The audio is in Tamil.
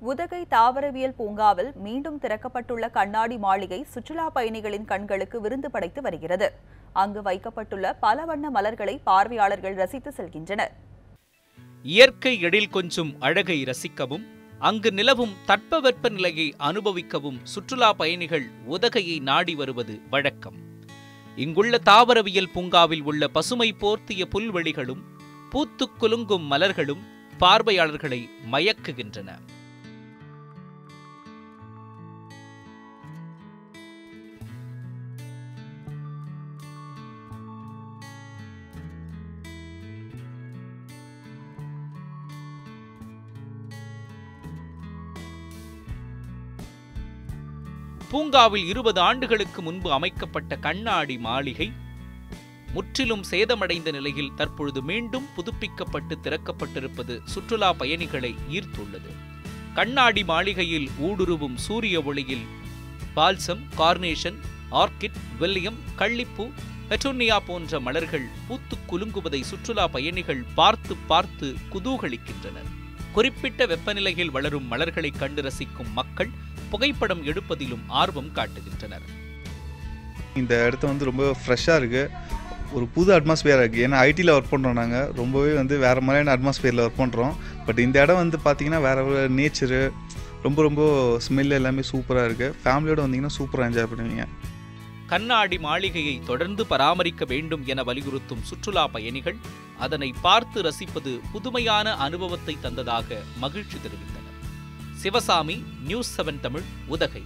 உதகை தாவரவியல் பூங்காவில் மீண்டும் திறக்கப்பட்டுள்ள கண்ணாடி மாளிகை சுற்றுலா பயணிகளின் கண்களுக்கு விருந்து படைத்து வருகிறது. அங்கு வைக்கப்பட்டுள்ள பல வண்ண மலர்களை பார்வையாளர்கள் ரசித்து செல்கின்றனர். இயற்கை எழில் கொஞ்சும் அழகை ரசிக்கவும் அங்கு நிலவும் தட்பவெப்ப நிலையை அனுபவிக்கவும் சுற்றுலா பயணிகள் உதகையை நாடி வருவது வழக்கம். இங்குள்ள தாவரவியல் பூங்காவில் உள்ள பசுமை போர்த்திய புல்வெளிகளும் பூத்துக் குலுங்கும் மலர்களும் பார்வையாளர்களை மயக்குகின்றன. பூங்காவில் இருபது ஆண்டுகளுக்கு முன்பு அமைக்கப்பட்ட கண்ணாடி மாளிகை முற்றிலும் சேதமடைந்த நிலையில் தற்பொழுது மீண்டும் புதுப்பிக்கப்பட்டு திறக்கப்பட்டிருப்பது சுற்றுலா பயணிகளை ஈர்த்துள்ளது. கண்ணாடி மாளிகையில் ஊடுருவும் சூரிய ஒளியில் பால்சம் கார்னேஷன் ஆர்கிட் வில்லியம் கள்ளிப்பூ பெட்டோனியா போன்ற மலர்கள் பூத்து குலுங்குவதை சுற்றுலா பயணிகள் பார்த்து பார்த்து குதூகலிக்கின்றனர். குறிப்பிட்ட வெப்பநிலையில் வளரும் மலர்களை கண்டு ரசிக்கும் மக்கள் புகைப்படம் எடுப்பதிலும் ஆர்வம் காட்டுகின்றனர். இந்த இடத்த வந்து ரொம்ப ஃப்ரெஷ்ஷாக இருக்குது ஒரு புது அட்மாஸ்பியராக இருக்குது ஏன்னா ஐடியில் ஒர்க் பண்ணுறோம் நாங்கள் ரொம்பவே வந்து வேறு மாதிரியான அட்மாஸ்பியரில் ஒர்க் பண்ணுறோம் பட் இந்த இடம் வந்து பார்த்திங்கன்னா வேறு நேச்சரு ரொம்ப ரொம்ப ஸ்மெல் எல்லாமே சூப்பராக இருக்குது ஃபேமிலியோடு வந்தீங்கன்னா சூப்பராக என்ஜாய் பண்ணுவீங்க. கண்ணாடி மாளிகையை தொடர்ந்து பராமரிக்க வேண்டும் என வலியுறுத்தும் சுற்றுலா பயணிகள் அதனை பார்த்து ரசிப்பது புதுமையான அனுபவத்தை தந்ததாக மகிழ்ச்சி தெரிவித்தனர். Sivasamy news seven Tamil Udhagai.